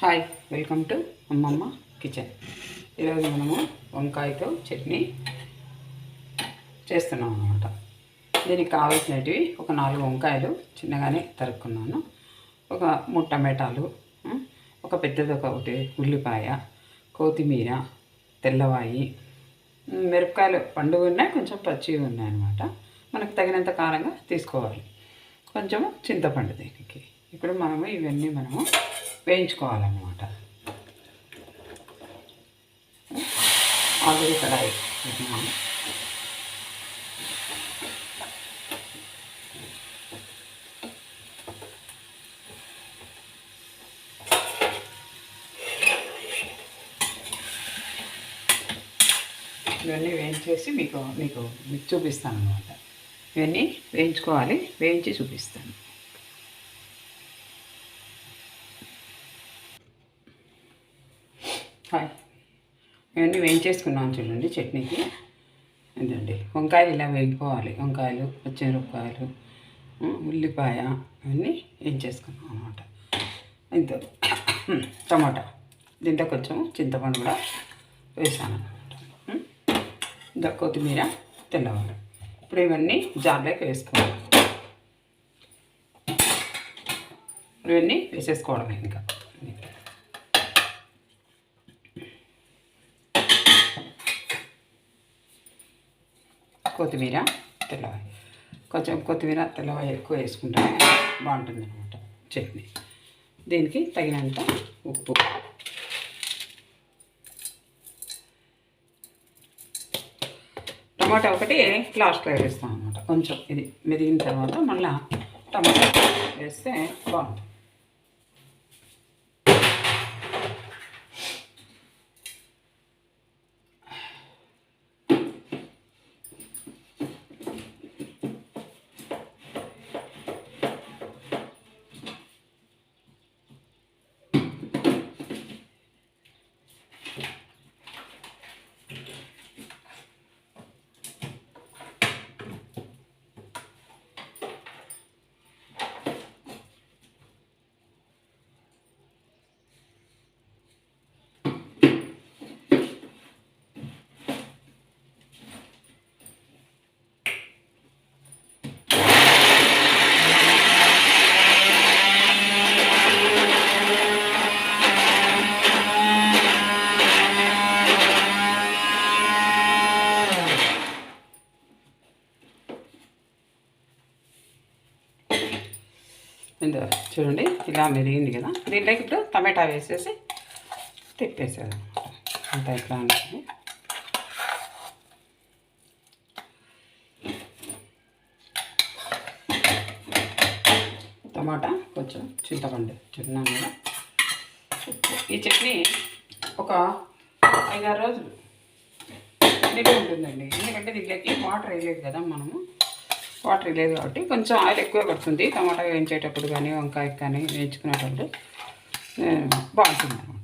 Hi welcome to Ammamma kitchen. ఈరోజు మనము వంకాయతో చట్నీ చేస్తున్నాం అన్నమాట. దీనికి కావాల్సినవి ఒక నాలుగు వంకాయలు చిన్నగానే తరుక్కున్నాను. ఒక మూడు టమాటాలు ఒక పెద్దది ఒక ఒకటి ఉల్లిపాయ కొత్తిమీర తెల్లవాయి మిరపకాయలు పండుగ ఉన్నాయి కొంచెం పచ్చివి ఉన్నాయి అన్నమాట. మనకు తగినంత కారంగా తీసుకోవాలి. కొంచెము చింతపండు దీనికి. ఇప్పుడు మనము ఇవన్నీ మనము వేయించుకోవాలన్నమాట ఆల్రెడీ కడాయి. పెట్టినాము ఇవన్నీ వేయించేసి మీకు మీకు మీకు చూపిస్తాను అనమాట ఇవన్నీ వేయించుకోవాలి వేయించి చూపిస్తాను. హాయ్. ఇవన్నీ వేయించేసుకున్నాను చూడండి చట్నీకి. ఇదండి. వంకాయలు ఇలా వేయించుకోవాలి వంకాయలు పచ్చిమిరపకాయలు ఉల్లిపాయ ఇవన్నీ వేయించేసుకున్నాం అనమాట ఇంత టమాటా. దీంతో కొంచెం చింతపండు కూడా వేసాను అనమాట ఇంకా కొత్తిమీర తెల్లవారు. ఇప్పుడు ఇవన్నీ జార్లోకి వేసుకోవాలి. ఇవన్నీ వేసేసుకోవడమే ఇంకా. కొత్తిమీర తెల్లవాయి. కొంచెం కొత్తిమీర తెల్లవాయి ఎక్కువ వేసుకుంటే బాగుంటుంది అనమాట చట్నీ. దీనికి తగినంత ఉప్పు. టమాటా ఒకటి లాస్ట్లో వేస్తాం అనమాట కొంచెం ఇది మెదిగిన తర్వాత మళ్ళీ టమాటా వేస్తే బాగుంటుంది. ఇందులో చూడండి ఇలా మెరిగింది కదా. దీంట్లోకి ఇప్పుడు టమాటా వేసేసి తిప్పేసేది అంత ఇట్లా ఉంటుంది టమాటా కొంచెం చింతపండు చిన్నాను కదా ఈ చట్నీ ఒక ఐదారు రోజులు నిల్వ ఉంటుందండి. ఎందుకంటే దీంట్లోకి వాటర్ వేయలేదు కదా మనము. వాటర్ లేదు కాబట్టి కొంచెం ఆయిల్ ఎక్కువ పడుతుంది. టమాటా వేయించేటప్పుడు కానీ వంకాయ కానీ వేయించుకునేటప్పుడు బాగుంటుంది అనమాట